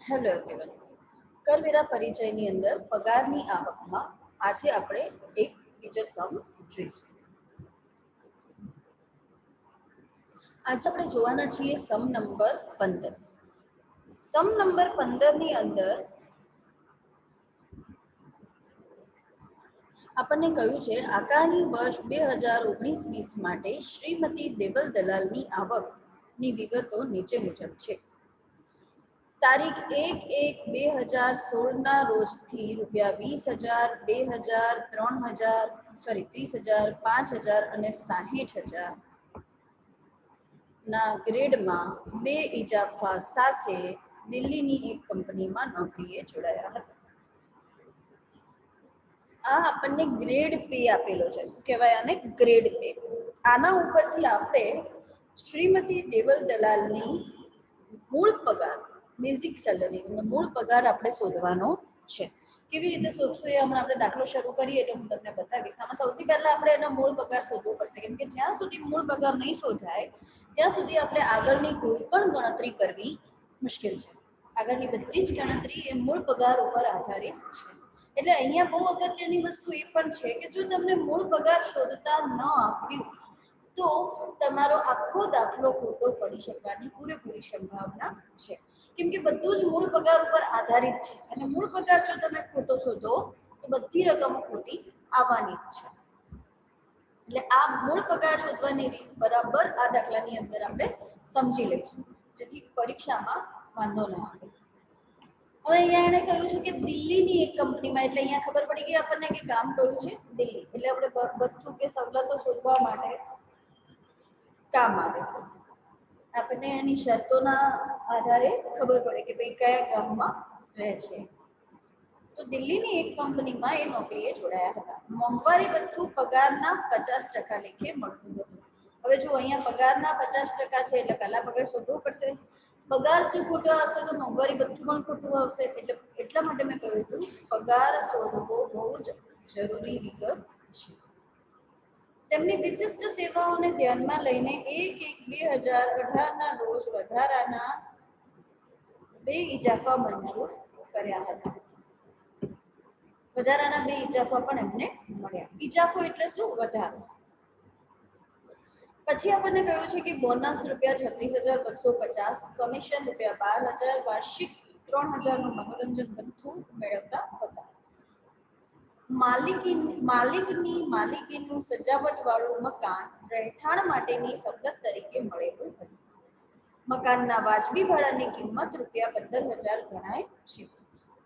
Hello everyone કરવેરા પરિચયની અંદર પગારની આવકમાં આજે આપણે એક બીજો સમ જોઈશું. આજે આપણે જોવાના છીએ સમ નંબર પંદર. સમ નંબર પંદરની અંદર આપણને કહ્યું છે, આકારણી વર્ષ બે હજાર ઓગણીસ વીસ માટે શ્રીમતી દેવલ દલાલની આવકની વિગતો નીચે મુજબ છે. તારીખ એક એક બે હજાર સોળના રોજથી રૂપિયા વીસ હજાર, બે હજાર, ત્રણ હજાર સોરી ત્રીસ હજાર, પાંચ હજાર અને સાહીઠ હજાર ના ગ્રેડમાં બે ઇજાફા સાથે દિલ્હીની એક કંપનીમાં નોકરીએ જોડાયા હતા. આ આપણને ગ્રેડ પે આપેલો છે. શું કહેવાય આને? Grade pay. આના ઉપરથી આપણે શ્રીમતી દેવલ દલાલની મૂળ પગાર બેઝિક સેલરી મૂળ પગાર આપણે શોધવાનો છે. કેવી રીતે શોધશું એ હમણાં આપણે દાખલો શરૂ કરીએ એટલે હું તમને બતાવીશ. આમાં સૌથી પહેલા આપણે એનો મૂળ પગાર શોધવો પડશે. કેમ કે જ્યાં સુધી મૂળ પગાર નહીં શોધાય, ત્યાં સુધી આપણે આગળની કોઈ પણ ગણતરી કરવી મુશ્કેલ છે. આગળની બધી જ ગણતરી એ મૂળ પગાર ઉપર આધારિત છે. એટલે અહીંયા બહુ અગત્યની વસ્તુ એ પણ છે કે જો તમને મૂળ પગાર શોધતા ન આવડ્યું, તો તમારો આખો દાખલો ખોટો પડી શકવાની પૂરેપૂરી સંભાવના છે. કેમ કે બધું જ મૂળ પગાર ઉપર આધારિત છે. અને મૂળ પગાર જો તમે ખોટો શોધો, તો બધી રકમો ખોટી આવવાની જ છે. એટલે આ મૂળ પગાર શોધવાની રીત બરાબર આ દાખલાની અંદર આપણે સમજી લઈશું. જેથી પરીક્ષામાં વાંધો ન આવે. હવે અહીંયા એણે કહ્યું છે કે દિલ્હીની એક કંપનીમાં, એટલે અહીંયા ખબર પડી ગઈ આપણને કે કામ કયું છે? દિલ્હી. એટલે આપણે બધું કે સવલતો શોધવા માટે કામ આવે. આપણને એની શરતોના આધારે ખબર પડે કે ભાઈ કયા ગામમાં રહે છે. તો દિલ્હીની એક કંપનીમાં એ નોકરીએ જોડાયા હતા. મોંઘવારી બધું પગારના પચાસ ટકા લેખે મળતું હતું. હવે જો અહીંયા પગારના પચાસ ટકા છે એટલે પહેલા પગાર શોધવું પડશે. પગાર જે ખોટો હશે તો મોંઘવારી બધું પણ ખોટું આવશે. એટલે એટલા માટે મેં કહ્યું હતું, પગાર શોધવો બહુ જ જરૂરી વિગત છે. તેમની વિશિષ્ટ સેવાઓને ધ્યાનમાં લઈને એક એક બે હજાર અઢારના રોજ વધારાના બે ઇજાફા મંજૂર કર્યા હતા. વધારાના બે ઇજાફા પણ એમને મળ્યા. ઇજાફો એટલે શું? વધારો. પછી આપણને કહ્યું છે કે બોનસ રૂપિયા છત્રીસ હજાર બસો પચાસ, કમિશન રૂપિયા બાર હજાર, વાર્ષિક ત્રણ હજારનું મનોરંજન ભથ્થું મેળવતા હતા. માલિકી માલિકની માલિકીનું સજાવટવાળું મકાન રહેઠાણ માટેની સવલત તરીકે મળેલું હતું. મકાનના વાજબી ભાડાની કિંમત રૂપિયા પંદર હજાર ગણાય છે.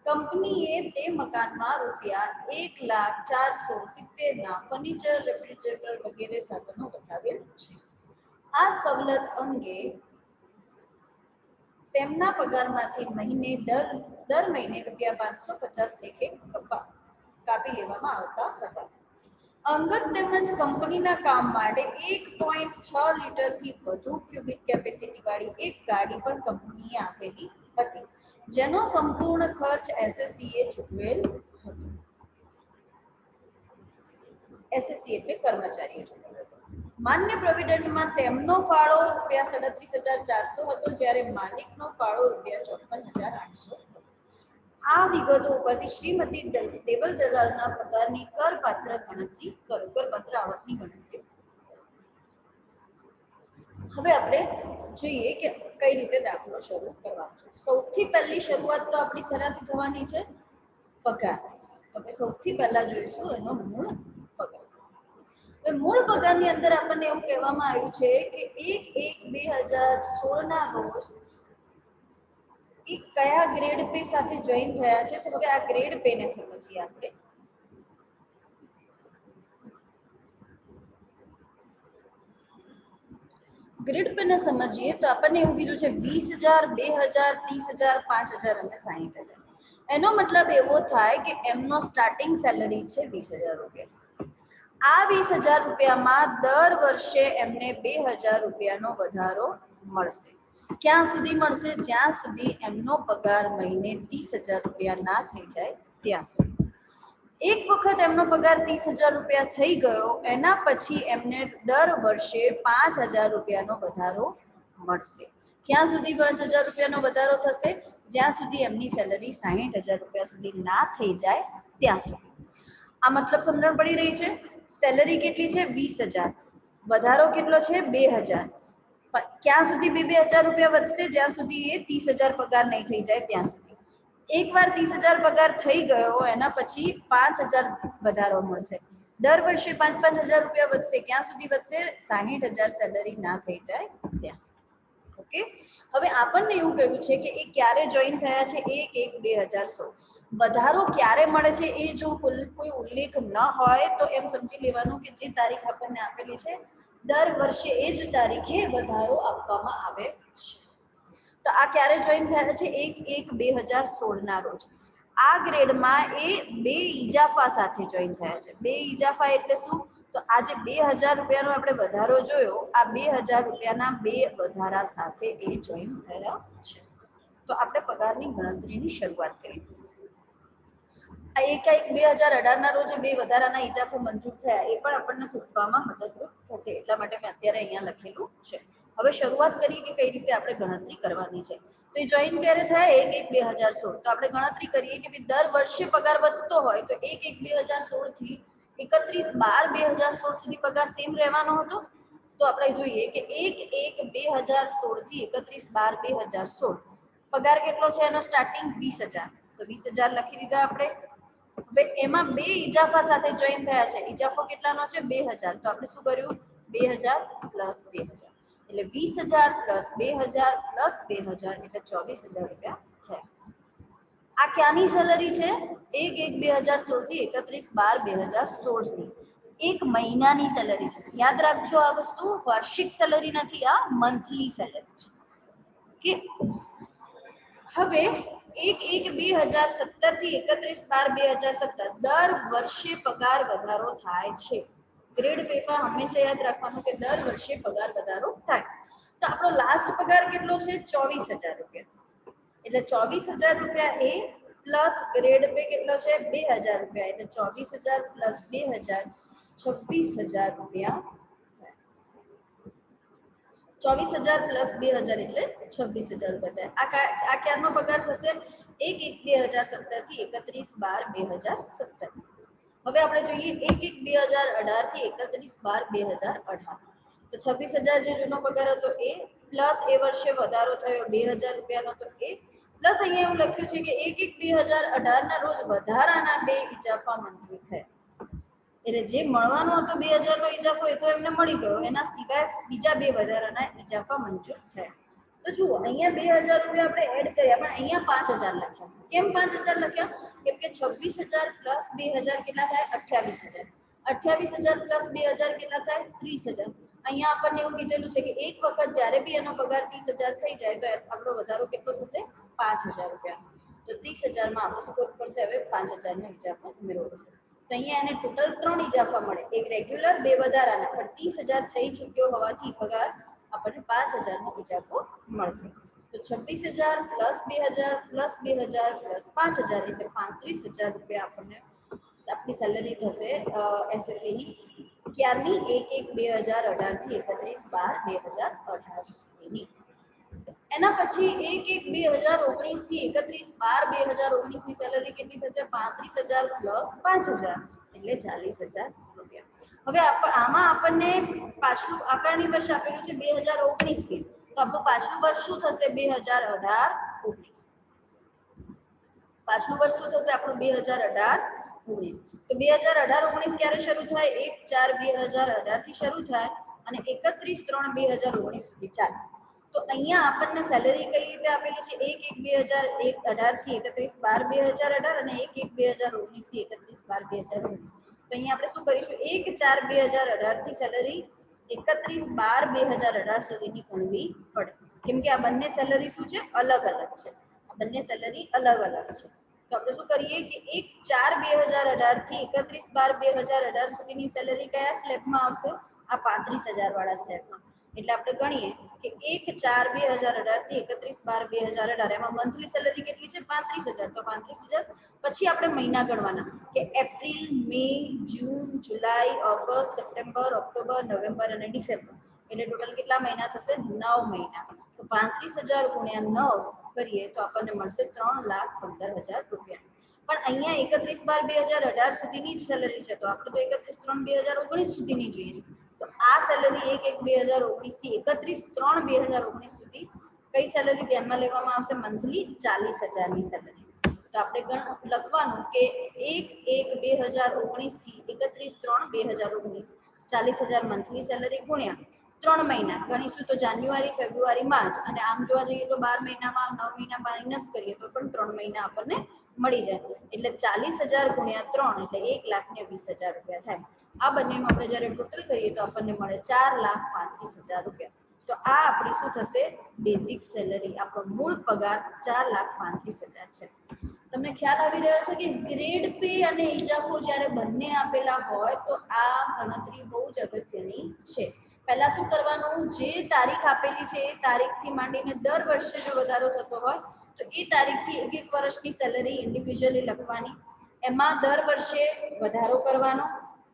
કંપનીએ તે મકાનમાં રૂપિયા એક લાખ ચારસો સિત્તેરના ફર્નિચર, રેફ્રિજરેટર વગેરે સાધનો વસાવેલ છે. આ સવલત અંગે તેમના પગારમાંથી મહિને દર દર મહિને રૂપિયા પાંચસો પચાસ લેખે કપા કાપી લેવામાં આવતા હતા. અંગત તેમજ કંપનીના કામ માટે એક પોઈન્ટ છ લીટરથી વધુ ક્યુબિક કેપેસિટી વાળી એક ગાડી પણ કંપનીએ આપેલી હતી, જેનો સંપૂર્ણ ખર્ચ એસએસસીએ ચૂકવેલ હતો. એસએસસી એટલે કર્મચારીઓ ચૂકવેલ માન્ય પ્રોવિડન્ટમાં તેમનો ફાળો રૂપિયા સાડત્રીસ હજાર ચારસો હતો, જ્યારે માલિકનો ફાળો રૂપિયા ચોપન હજાર આઠસો આ વિગતો ઉપરથી શ્રીમતી દેવલ દલાલના પગારની કરપાત્ર ગણતરી કરો, કરપાત્ર આવકની ગણતરી. હવે આપણે જોઈએ કે કઈ રીતે દાખલો શરૂ કરવાનો છે. સૌથી પહેલી શરૂઆત તો આપણી શેનાથી થવાની છે પગાર. તો આપણે સૌથી પહેલા જોઈશું એનો મૂળ પગાર. હવે મૂળ પગારની અંદર આપણને એવું કહેવામાં આવ્યું છે કે એક એક બે હજાર સોળના રોજ એ કયા ગ્રેડ પે સાથે જોઈન થયા છે? તો હવે આ ગ્રેડ પે ને સમજીએ આપણે. ગ્રેડ પે ને સમજીએ તો આપણને એવું કીધું છે વીસ હજાર, બે હજાર, ત્રીસ હજાર, પાંચ હજાર અને સાહીઠ હજાર. એનો મતલબ એવો થાય કે એમનો સ્ટાર્ટિંગ સેલરી છે વીસ હજાર રૂપિયા. આ વીસ હજાર રૂપિયામાં દર વર્ષે એમને બે હજાર રૂપિયાનો વધારો મળશે. ક્યાં સુધી મળશે? જ્યાં સુધી એમનો પગાર મહિને ત્રીસ હજાર રૂપિયા ના થઈ જાય ત્યાં સુધી. એક વખત એમનો પગાર ત્રીસ હજાર રૂપિયા થઈ ગયો, એના પછી એમને દર વર્ષે પાંચ હજાર રૂપિયાનો વધારો મળશે. ક્યાં સુધી પાંચ હજાર રૂપિયાનો વધારો થશે? જ્યાં સુધી એમની સેલરી સાહીઠ હજાર રૂપિયા સુધી ના થઈ જાય ત્યાં સુધી. આ મતલબ સમજણ પડી રહી છે? સેલરી કેટલી છે? વીસ હજાર. વધારો કેટલો છે? બે હજાર. ક્યાં સુધી બે બે હજાર રૂપિયા વધશે? જ્યાં સુધી એ ત્રીસ હજાર પગાર નહીં થઈ જાય ત્યાં સુધી. એકવાર ત્રીસ હજાર પગાર થઈ ગયો, એના પછી પાંચ હજાર વધારો મળશે. દર વર્ષે પાંચ પાંચ હજાર રૂપિયા વધશે. ક્યાં સુધી વધશે? સાહીઠ હજાર સેલરી ના થઈ જાય ત્યાં સુધી. ઓકે? હવે આપણને એવું કહ્યું છે કે એ ક્યારે જોઈન થયા છે? એક એક, બે હજાર સોળ વધારો ક્યારે મળે છે? એ જો કોઈ ઉલ્લેખ ન હોય, તો એમ સમજી લેવાનું કે જે તારીખ આપણને આપેલી છે દર વર્ષે એ જ તારીખે વધારો આપવામાં આવે છે. તો આ ક્યારે જોઈન થયા છે? એક એક બે હજાર સોળના રોજ. આ ગ્રેડમાં એ બે ઇજાફા સાથે જોઈન થયા છે. બે ઇજાફા એટલે શું? તો આજે બે હજાર રૂપિયાનો આપણે વધારો જોયો, આ બે હજાર રૂપિયાના બે વધારા સાથે એ જોઈન થયા છે. તો આપણે પગારની ગણતરીની શરૂઆત કરી. આ એક એક બે હજાર અઢારના રોજ બે વધારાના ઇજાફો મંજૂર થયા, એ પણ આપણને શોધવામાં મદદરૂપ થશે, એટલા માટે મેં અત્યારે અહીંયા લખેલું છે. હવે શરૂઆત કરીએ કે કઈ રીતે આપણે ગણતરી કરવાની છે. તો એ જોઈન ક્યારે થાય? એક એક બે હજાર સોળ. તો આપણે ગણતરી કરીએ કે ભાઈ દર વર્ષે પગાર વધતો હોય, તો એક એક બે હજાર સોળથી એકત્રીસ બાર બે હજાર સોળ સુધી પગાર સેમ રહેવાનો હતો? તો આપણે જોઈએ કે એક એક બે હજાર સોળથી એકત્રીસ બાર બે હજાર સોળ. પગાર કેટલો છે? એનો સ્ટાર્ટિંગ વીસ હજાર. તો વીસ હજાર લખી દીધા આપણે. હવે એમાં બે ઇજાફા સાથે જોઈન થયા છે. ઇજાફો કેટલાનો છે? બે હજાર. તો આપણે શું કર્યું? બે હજાર પ્લસ બે હજાર. એટલે વીસ હજાર પ્લસ બે હજાર પ્લસ બે હજાર. એટલે ચોવીસ હજાર રૂપિયા થયા. આ ક્યાંની સેલરી છે? એક એક બે હજાર સોળથી એકત્રીસ બાર બે હજાર સોળની. એક મહિનાની સેલરી છે. યાદ રાખજો આ વસ્તુ. વાર્ષિક સેલરી નથી, આ મંથલી સેલરી છે. કે હવે એક એક બે હજાર સત્તરથી એકત્રીસ બાર બે હજાર સત્તર દર વર્ષે પગાર વધારો થાય છે. ગ્રેડ પેપર હંમેશા યાદ રાખવાનું કે દર વર્ષે પગાર વધારો થાય. તો આપણો લાસ્ટ પગાર કેટલો છે? ચોવીસ હજાર રૂપિયા. એટલે ચોવીસ હજાર રૂપિયા એ પ્લસ ગ્રેડ પે કેટલો છે? બે હજાર રૂપિયા. એટલે ચોવીસ હજાર પ્લસ બે હજાર, છવ્વીસ હજાર રૂપિયા. ચોવીસ હજાર પ્લસ બે હજાર એટલે છવ્વીસ હજાર રૂપિયા થાય આ આ ક્યારનો પગાર થશે? એક એક બે હજાર સત્તરથી એકત્રીસ બાર બે હજાર સત્તર. હવે આપણે જોઈએ એક એક બે હજાર અઢારથી એકત્રીસ બાર બે હજાર અઢાર. તો છવ્વીસ હજાર જે જૂનો પગાર હતો એ પ્લસ એ વર્ષે વધારો થયો બે હજાર રૂપિયાનો તો એ. પ્લસ અહીંયા એવું લખ્યું છે કે એક એક બે હજાર અઢારના રોજ વધારાના બે ઇજાફા મંજૂર થયા. એટલે જે મળવાનો હતો બે હજારનો ઇજાફો એ તો એમને મળી ગયો. એના સિવાય બીજા બે વધારાના ઇજાફા મંજૂર થયા. તો જુઓ, અહીંયા બે હજાર રૂપિયા આપણે એડ કર્યા, પણ અહીંયા પાંચ હજાર લખ્યા. કેમ પાંચ હજાર લખ્યા? કેમ કે છવ્વીસ હજાર પ્લસ બે હજાર કેટલા થાય? અઠ્યાવીસ હજાર. અઠ્યાવીસ હજાર પ્લસ બે હજાર કેટલા થાય? ત્રીસ હજાર. અહીંયા આપણને એવું કીધેલું છે કે એક વખત જ્યારે બી એનો પગાર ત્રીસ હજાર થઈ જાય, તો આપણો વધારો કેટલો થશે? પાંચ હજાર રૂપિયા. તો ત્રીસ હજારમાં આપણે શું કરવું પડશે, હવે પાંચ હજારનો ઇજાફો ઉમેરવો પડશે. તો અહીંયા એને ટોટલ ત્રણ ઇજાફા મળે. એક રેગ્યુલર બે વધારાના. પણ ત્રીસ હજાર થઈ ચૂક્યો હોવાથી પગાર આપણને પાંચ હજારનો ઇજાફો મળશે. તો છવ્વીસ હજાર પ્લસ બે હજાર, પ્લસ બે હજાર, પ્લસ પાંચ હજાર, એટલે પાંત્રીસ હજાર રૂપિયા આપણને આપણી સેલરી થશે એસએસસીની ક્યારની? એક એક બે હજાર અઢારથી એકત્રીસ બાર બે હજાર અઢાર સુધીની. એના પછી એક એક બે હજાર ઓગણીસથી એકત્રીસ બાર બે હજાર ઓગણીસની સેલરી કેટલી થશે? પાંત્રીસ હજાર પ્લસ પાંચ હજાર, એટલે ચાલીસ હજાર રૂપિયા. હવે આમાં આપણને પાછલું આકારણી વર્ષ આપેલું છે બે હજાર ઓગણીસ વીસ. તો આપણું પાછલું વર્ષ શું થશે? બે હજાર અઢાર ઓગણીસ. પાછલું વર્ષ શું થશે? આપણું બે હજાર અઢાર ઓગણીસ. તો બે હજાર અઢાર ઓગણીસ ક્યારે શરૂ થાય? એક ચાર બે હજાર અઢારથી શરૂ થાય અને એકત્રીસ ત્રણ બે હજાર ઓગણીસ સુધી ચાલે. તો અહીંયા આપણને સેલેરી કઈ રીતે આપેલી છે? એક એક, બે હજાર એક, અઢારથી એકત્રીસ, બાર, બે હજાર અઢાર અને એક એક, બે હજાર ઓગણીસથી એકત્રીસ, બાર, બે હજાર ઓગણીસ. તો અહીંયા આપણે શું કરીશું? એક, ચાર, બે હજાર અઢારથી સેલરી એકત્રીસ, બાર, બે હજાર અઢાર સુધીની ગણવી પડે. કેમ કે આ બંને સેલરી શું છે? અલગ અલગ છે. આ બંને સેલરી અલગ અલગ છે. તો આપણે શું કરીએ કે એક, ચાર, બે હજાર અઢારથી એકત્રીસ, બાર, બે હજાર અઢાર સુધીની સેલરી કયા સ્લેબમાં આવશે? આ પાંત્રીસ હજાર વાળા સ્લેબમાં એટલે આપણે ગણીએ. કે એક ચાર બે હજાર અઢારથી એકત્રીસ બાર બે હજાર અઢાર. એમાં મંથલી સેલરી કેટલી છે? પાંત્રીસ હજાર. તો પાંત્રીસ હજાર. પછી આપણે મહિના ગણવાના. કે April, May, June, July, August, September, October, November અને ડિસેમ્બર. એટલે ટોટલ કેટલા મહિના થશે? નવ મહિના. તો પાંત્રીસ હજાર ગુણ્યા નવ કરીએ તો આપણને મળશે ત્રણ લાખ પંદર હજાર રૂપિયા. પણ અહીંયા એકત્રીસ બાર બે હજાર અઢાર સુધીની જ સેલરી છે. તો આપણે તો એકત્રીસ ત્રણ બે હજાર ઓગણીસ સુધીની જોઈએ છે. આ સેલરી એક એક બે હજાર ઓગણીસથી એકત્રીસ ત્રણ બે હજાર ઓગણીસ સુધી કઈ સેલરી ધ્યાનમાં લેવામાં આવશે? મંથલી ચાલીસ હજારની સેલરી તો આપણે ગણ લખવાનું કે એક એક બે હજાર ઓગણીસથી એકત્રીસ ત્રણ બે હજાર ઓગણીસ. ચાલીસ હજાર મંથલી સેલરી ગુણ્યા ત્રણ મહિના. ગણીશું તો જાન્યુઆરી, ફેબ્રુઆરી, માર્ચ. અને આમ જોવા જઈએ તો બાર મહિનામાં નવ મહિના માઇનસ કરીએ તો પણ ત્રણ મહિના આપણને મળી જાય. એટલે ચાલીસ હજાર ગુણ્યા ત્રણ એટલે એક લાખ ને વીસ હજાર રૂપિયા થાય. આ બંનેનું આપણે જ્યારે ટોટલ કરીએ તો આપણને મળે ચાર લાખ પાંત્રીસ હજાર રૂપિયા. તો આ આપણી શું થશે? બેઝિક સેલરી આપણો મૂળ પગાર ચાર લાખ પાંત્રીસ હજાર છે. તમને ખ્યાલ આવી રહ્યો છે કે ગ્રેડ પે અને ઇજાફો જ્યારે બંને આપેલા હોય તો આ ગણતરી બહુ જ અગત્યની છે. પહેલા શું કરવાનું? જે તારીખ આપેલી છે એ તારીખથી માંડીને દર વર્ષે જો વધારો થતો હોય તો એ તારીખથી એક એક વર્ષની સેલરી ઇન્ડિવિજ્યુઅલી લખવાની. એમાં દર વર્ષે વધારો કરવાનો.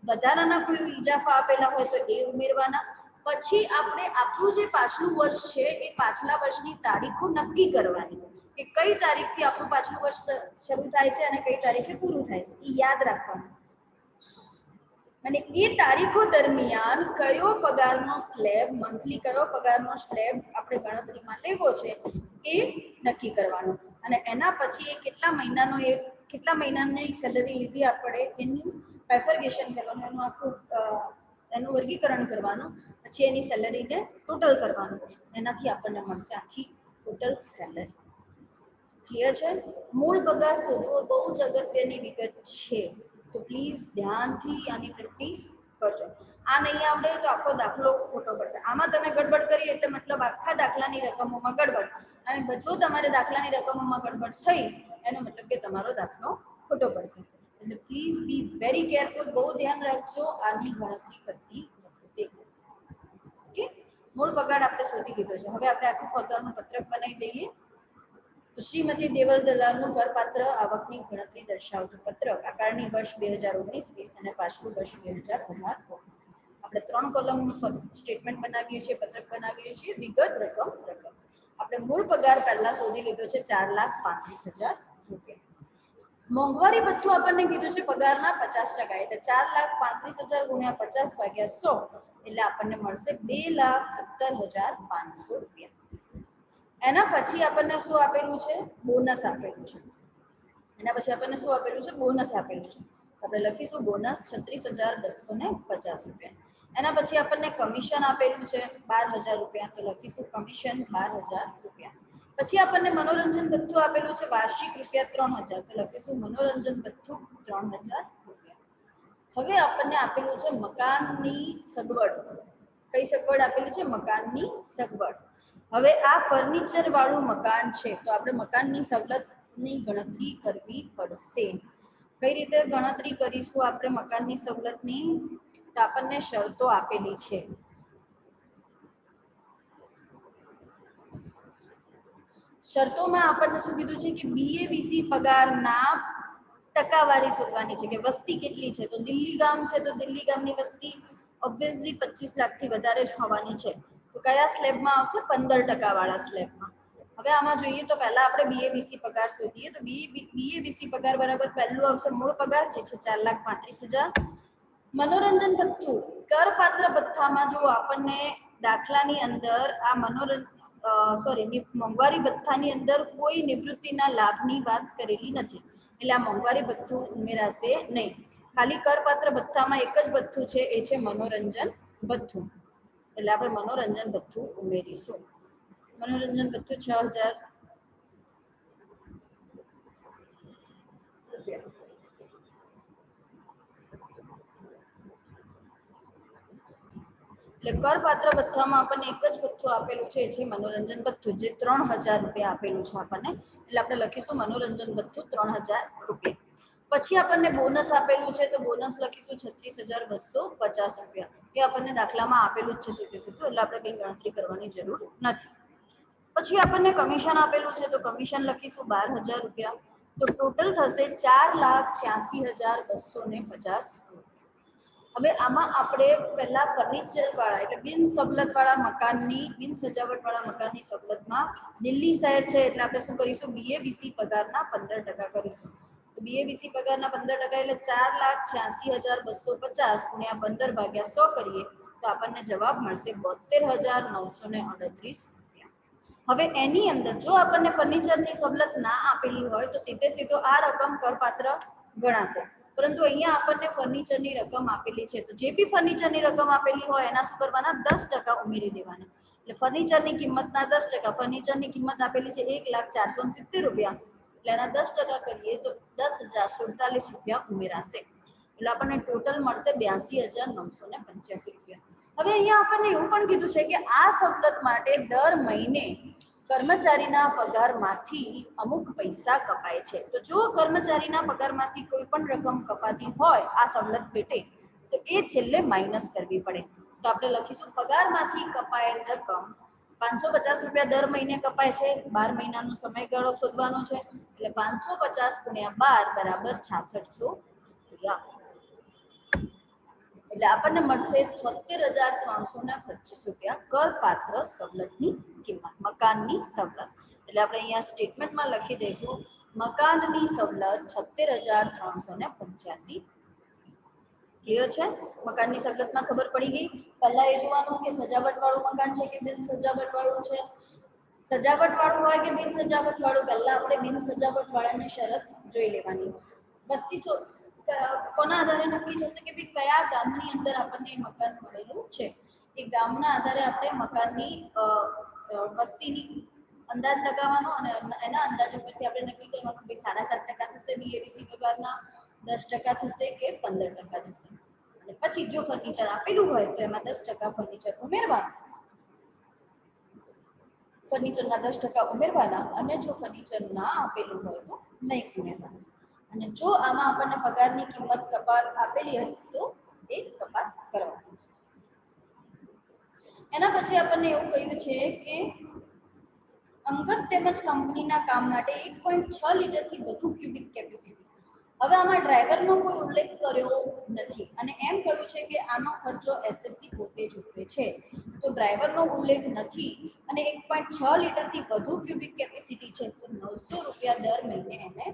વધારાના કોઈ ઇજાફા આપેલા હોય તો એ ઉમેરવાના. પછી આપણે આપણું જે પાછલું વર્ષ છે એ પાછલા વર્ષની તારીખો નક્કી કરવાની. કે કઈ તારીખથી આપણું પાછલું વર્ષ શરૂ થાય છે અને કઈ તારીખે પૂરું થાય છે. એ યાદ રાખવાનું. અને એ તારીખો દરમિયાન કયો પગારનો સ્લેબ મંથલી કયો પગારનો સ્લેબ આપણે ગણતરીમાં લેવો છે એ નક્કી કરવાનું. અને એના પછી એ કેટલા મહિનાનો એ, કેટલા મહિનાની સેલરી લીધી આપણે એનું બેફર્ગેશન કરવાનું, એનું આખું એનું વર્ગીકરણ કરવાનું, પછી એની સેલરીને ટોટલ કરવાનું. એનાથી આપણને મળશે આખી ટોટલ સેલરી ક્લિયર છે? મૂળ પગાર શોધવો બહુ જ અગત્યની વિગત છે. તો પ્લીઝ ધ્યાનથી આની પ્રેક્ટિસ કરજો. આ નહીં આવડે તો આખો દાખલો ખોટો પડશે. આમાં તમે ગડબડ કરી એટલે મતલબ આખા દાખલાની રકમોમાં ગડબડ. અને બધું તમારે દાખલાની રકમોમાં ગડબડ થઈ, એનો મતલબ કે તમારો દાખલો ખોટો પડશે. એટલે પ્લીઝ બી વેરી કેરફુલ બહુ ધ્યાન રાખજો, આની ગણતરી કરતી વખતે. ઓકે? મૂળ પગાર આપણે શોધી લીધો છે. હવે આપણે આખું પગારનું પત્રક બનાવી દઈએ. તો શ્રીમતી દેવલ દલાલનું કરપાત્ર આવકની ગણતરી દર્શાવતું પત્રક. આકારણી વર્ષ બે હજાર ઓગણીસ, વીસ અને પાછલું વર્ષ બે હજાર ઓગણીસ. આપણે ત્રણ કોલમનું સ્ટેટમેન્ટ બનાવીએ છીએ, પત્રક બનાવીએ છીએ, વિગત રકમ રકમ. આપણે મૂળ પગાર પહેલા શોધી લીધો છે ચાર લાખ પાંત્રીસ હજાર રૂપિયા. મોંઘવારી ભથ્થું આપણને કીધું છે પગારના પચાસ ટકા, એટલે ચાર લાખ પાંત્રીસ હજાર ગુણ્યા પચાસ ભાગ્યા સો, એટલે આપણને મળશે બે લાખ સત્તર હજાર પાંચસો રૂપિયા. એના પછી આપણને શું આપેલું છે? બોનસ આપેલું છે. એના પછી આપણને શું આપેલું છે? બોનસ આપેલું છે. આપણે લખીશું બોનસ છત્રીસ હજાર બસો ને પચાસ રૂપિયા. એના પછી આપણને કમિશન આપેલું છે, બાર હજાર રૂપિયા તો લખીશું, કમિશન બાર હજાર રૂપિયા. પછી આપણને મનોરંજન ભથ્થું આપેલું છે, વાર્ષિક રૂપિયા ત્રણ હજાર, તો લખીશું મનોરંજન ભથ્થું ત્રણ હજાર રૂપિયા. હવે આપણને આપેલું છે મકાનની સગવડ. કઈ સગવડ આપેલી છે? મકાનની સગવડ. હવે આ ફર્નિચર વાળું મકાન છે, તો આપણે મકાનની સવલતની ગણતરી કરવી પડશે. કઈ રીતે ગણતરી કરીશું આપણે મકાનની સવલતની? આપણને શરતો આપેલી છે. શરતોમાં આપણને શું કીધું છે કે બીએવીસી પગારના ટકાવારી શોધવાની છે કે વસ્તી કેટલી છે? તો દિલ્હી ગામ છે તો દિલ્હી ગામની વસ્તી ઓબ્વિયસલી પચીસ લાખથી વધારે જ હોવાની છે. તો કયા સ્લેબમાં આવશે? પંદર ટકાવાળા સ્લેબમાં. હવે આમાં જોઈએ તો પહેલા આપણે બીએવીસી પગાર શોધીએ તો બીએ બીએવીસી પગાર બરાબર પહેલું આવશે મૂળ પગાર, જે છે ચાર લાખ પાંત્રીસ હજાર. મનોરંજન ભથ્થું. કરપાત્ર ભથ્થામાં જો આપણને દાખલાની અંદર આ મનોરંજન સોરી મોંઘવારી ભથ્થાની અંદર કોઈ નિવૃત્તિના લાભની વાત કરેલી નથી. એટલે આ મોંઘવારી ભથ્થું ઉમેરાશે નહીં. ખાલી કરપાત્ર ભથ્થામાં એક જ ભથ્થું છે, એ છે મનોરંજન ભથ્થું. એટલે આપણે મનોરંજન ભથ્થું ઉમેરીશું. મનોરંજન ભથ્થું છ હજાર રૂપિયા એટલે કરપાત્ર ભથ્થામાં આપણને એક જ ભથ્થું આપેલું છે, એ મનોરંજન ભથ્થું, જે ત્રણ હજાર રૂપિયા આપેલું છે આપણને. એટલે આપણે લખીશું મનોરંજન ભથ્થું ત્રણ હજાર રૂપિયા. પછી આપણને બોનસ આપેલું છે, તો બોનસ લખીશું છત્રીસ હજાર બસો પચાસ રૂપિયા. એ આપણને દાખલામાં આપેલું જ છે સુધી સુધી એટલે આપણે કંઈ ગણતરી કરવાની જરૂર નથી. પછી આપણને કમિશન આપેલું છે, તો કમિશન લખીશું બાર હજાર રૂપિયા. તો ટોટલ થશે ચાર લાખ છ્યાસી હજાર બસો ને પચાસ. હવે આમાં આપણે પહેલા ફર્નિચર વાળા એટલે બિન સવલત વાળા મકાનની, બિન સજાવટ વાળા મકાનની સવલતમાં દિલ્હી શહેર છે એટલે આપણે શું કરીશું? બીએવીસી પગારના પંદર ટકા કરીશું. તો બીએવીસી પગારના પંદર ટકા એટલે ચાર લાખ છ્યાસી હજાર બસો પચાસ ગુણ્યા પંદર ભાગ્યા સો કરીએ તો આપણને જવાબ મળશે બોતેર હજાર નવસો ને અડત્રીસ હવે એની અંદર જો આપણને ફર્નિચરની સવલત ના આપેલી હોય તો સીધે સીધો આ રકમ કરપાત્ર ગણાશે. પરંતુ અહીંયા આપણને ફર્નિચરની રકમ આપેલી છે. તો જે બી ફર્નિચરની રકમ આપેલી હોય, એના શું કરવાના દસ ટકા ઉમેરી દેવાના. એટલે ફર્નિચરની કિંમતના દસ ટકા ફર્નિચરની કિંમત આપેલી છે એક લાખ ચારસો સિત્તેર રૂપિયા. એટલે એના દસ ટકા કરીએ તો દસ હજાર સુડતાલીસ રૂપિયા ઉમેરાશે. એટલે આપણને ટોટલ મળશે બ્યાસી હજાર નવસો ને પંચ્યાસી રૂપિયા. હવે અહીંયા આપણને એવું પણ કીધું છે કે આ સવલત માટે દર મહિને કર્મચારીના પગારમાંથી અમુક પૈસા કપાય છે. તો જો કર્મચારીના પગારમાંથી કોઈ પણ રકમ કપાતી હોય, આ સવલત પેટે, તો એ છેલ્લે માઇનસ કરવી પડે. તો આપણે લખીશું, પગારમાંથી કપાયેલ રકમ પાંચસો પચાસ રૂપિયા દર મહિને કપાય છે. બાર મહિનાનો સમયગાળો શોધવાનો છે. એટલે પાંચસો પચાસ ગુણ્યા બાર બરાબર છાસઠસો રૂપિયા. એટલે આપણને મળશે છોતેર હજાર ત્રણસો ને પચીસ રૂપિયા કરપાત્ર સવલતની કિંમત, મકાનની સવલત. એટલે આપણે અહીંયા સ્ટેટમેન્ટમાં લખી દઈશું, મકાનની સવલત છોતેર હજાર ત્રણસો ને પંચ્યાસી. ક્લિયર છે? મકાનની સવલતમાં ખબર પડી ગઈ? પહેલા એ જોવાનું કે સજાવટ વાળું મકાન છે કે બિન સજાવટવાળું છે? સજાવટ વાળું હોય કે બિન સજાવટવાળું વાળું પહેલા આપણે બિન સજાવટવાળાની શરત જોઈ લેવાની. વસ્તી સો કોના આધારે નક્કી થશે કે ભાઈ કયા ગામની અંદર આપણને મકાન મળેલું છે? એ ગામના આધારે આપણે મકાનની વસ્તીની અંદાજ લગાવવાનો અને એના અંદાજ ઉપરથી આપણે નક્કી કરવાનું કે સાડા સાત ટકા થશે બીએબીસી પગારના દસ ટકા થશે કે પંદર ટકા થશે. અને પછી જો ફર્નિચર આપેલું હોય તો એમાં દસ ટકા ફર્નિચર ઉમેરવાનું. ફર્નિચરના દસ ટકા ઉમેરવાના અને જો ફર્નિચર ના આપેલું હોય તો નહીં ઉમેરવાનું. અને જો આમાં આપણને પગારની કિંમત કપાત આપેલી હતી, તો એ કપાત કરવાની એના પછી આપણને એવું કહ્યું છે કે અંગત તેમજ કંપનીના કામ માટે એક પોઈન્ટ છ લીટરથી વધુ ક્યુબિક કેપેસિટી હવે આમાં ડ્રાઈવરનો કોઈ ઉલ્લેખ કર્યો નથી અને એમ કહ્યું છે કે આનો ખર્ચો એસએસસી પોતે ચૂકવે છે. તો ડ્રાઈવરનો ઉલ્લેખ નથી અને એક પોઈન્ટ છ લીટરથી વધુ ક્યુબિક કેપેસિટી છે તો નવસો રૂપિયા દર મહિને એને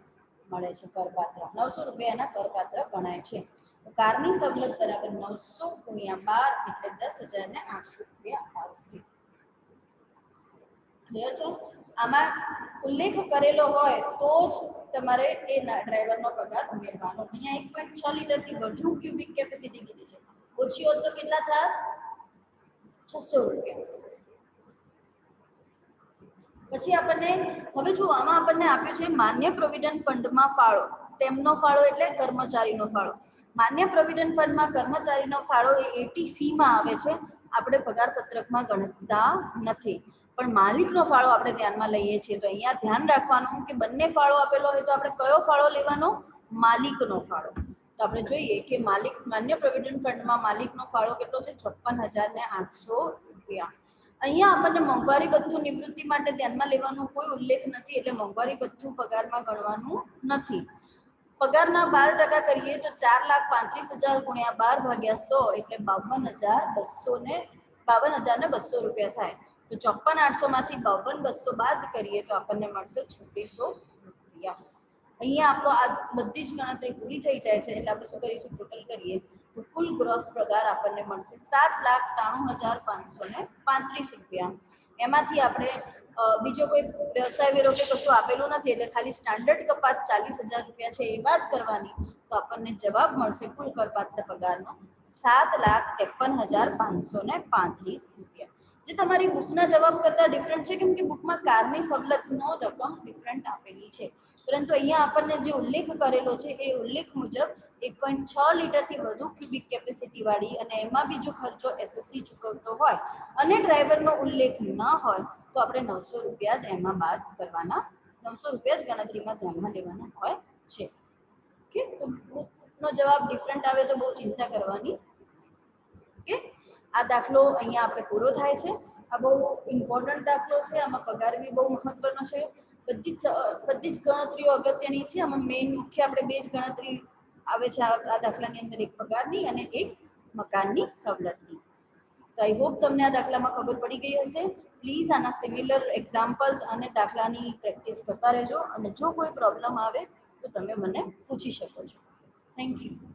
મળે છે કરપાત્ર. નવસો રૂપિયાના કરપાત્ર ગણાય છે. કારની સવલત બરાબર નવસો ગુણ્યા બાર એટલે દસ હજાર ને આઠસો રૂપિયા આવશે. ક્લિયર છે? આમાં ઉલ્લેખ કરેલો હોય તો જ તમારે એ ડ્રાઈવરનો પગાર ઉમેરવાનો. અહીંયા એક પોઈન્ટ છ લીટરથી વધુ ક્યુબિક કેપેસિટી કીધી છે. ઓછી હોત તો કેટલા થાય છસો રૂપિયા. પછી આપણને, હવે જો આમાં આપણને આપ્યું છે માન્ય પ્રોવિડન્ટ ફંડમાં ફાળો. તેમનો ફાળો એટલે કર્મચારીનો ફાળો. માન્ય પ્રોવિડન્ટ ફંડમાં કર્મચારીનો ફાળો એ એટી સીમાં આવે છે. આપણે પગાર પત્રકમાં ગણતા નથી. પણ માલિકનો ફાળો આપણે ધ્યાનમાં લઈએ છીએ. તો અહીંયા ધ્યાન રાખવાનું કે બંને ફાળો આપેલો હોય તો આપણે કયો ફાળો લેવાનો? માલિકનો ફાળો. તો આપણે જોઈએ કે માલિક, માન્ય પ્રોવિડન્ટ ફંડમાં માલિકનો ફાળો કેટલો છે? છપ્પન હજાર આઠસો રૂપિયા. અહીંયા આપણને મોંઘવારી ભથ્થું નિવૃત્તિ માટે ધ્યાનમાં લેવાનો કોઈ ઉલ્લેખ નથી, એટલે મોંઘવારી ભથ્થું પગારમાં ગણવાનું નથી. પગારના બાર ટકા કરીએ તો ચાર લાખ પાંત્રીસ હજાર ગુણ્યા બાર ભાગ્યા સો, એટલે બાવન હજાર બસો ને, બાવન હજાર ને બસો રૂપિયા થાય. તો ચોપન આઠસો માંથી બાવન બસો બાદ કરીએ તો આપણને મળશે છવ્વીસો રૂપિયા. અહીંયા આપણો આ બધી જ ગણતરી પૂરી થઈ જાય છે, એટલે આપણે શું કરીશું? ટોટલ કરીએ. તો કુલ ગ્રોસ પગાર આપણને મળશે સાત લાખ ત્રાણું હજાર પાંચસો ને પાંત્રીસ રૂપિયા. એમાંથી આપણે બીજો કોઈ વ્યવસાય વેરો કે કશું આપેલું નથી, એટલે ખાલી સ્ટાન્ડર્ડ કપાત ચાલીસ હજાર રૂપિયા છે એ વાત કરવાની, તો આપણને જવાબ મળશે કુલ કરપાત્ર પગારનો સાત લાખ ત્રેપન હજાર પાંચસો ને પાંત્રીસ રૂપિયા. જે તમારી બુકના જવાબ કરતાં ડિફરન્ટ છે, કેમ કે બુકમાં કારની સવલતનો રકમ ડિફરન્ટ આપેલી છે. પરંતુ અહીંયા આપણને જે ઉલ્લેખ કરેલો છે, એ ઉલ્લેખ મુજબ એક પોઈન્ટ છ લીટરથી વધુ ક્યુબિક કેપેસિટીવાળી અને એમાં બીજો ખર્ચો એસએસસી ચૂકવતો હોય અને ડ્રાઈવરનો ઉલ્લેખ ન હોય, તો આપણે નવસો રૂપિયા જ એમાં બાદ કરવાના, નવસો રૂપિયા જ ગણતરીમાં ધ્યાનમાં લેવાના હોય છે. ઓકે તો બુકનો જવાબ ડિફરન્ટ આવે તો બહુ ચિંતા કરવાની. ઓકે આ દાખલો અહીંયા આપણે પૂરો થાય છે. આ બહુ ઇમ્પોર્ટન્ટ દાખલો છે. આમાં પગાર બી બહુ મહત્વનો છે. બધી જ બધી જ ગણતરીઓ અગત્યની છે. આમાં મેઇન મુખ્ય આપણે બે જ ગણતરી આવે છે આ દાખલાની અંદર. એક પગારની અને એક મકાનની સવલતની. તો આઈ હોપ તમને આ દાખલામાં ખબર પડી ગઈ હશે. પ્લીઝ આના સિમિલર એક્ઝામ્પલ્સ અને દાખલાની પ્રેક્ટિસ કરતા રહેજો. અને જો કોઈ પ્રોબ્લેમ આવે, તો તમે મને પૂછી શકો છો. Thank you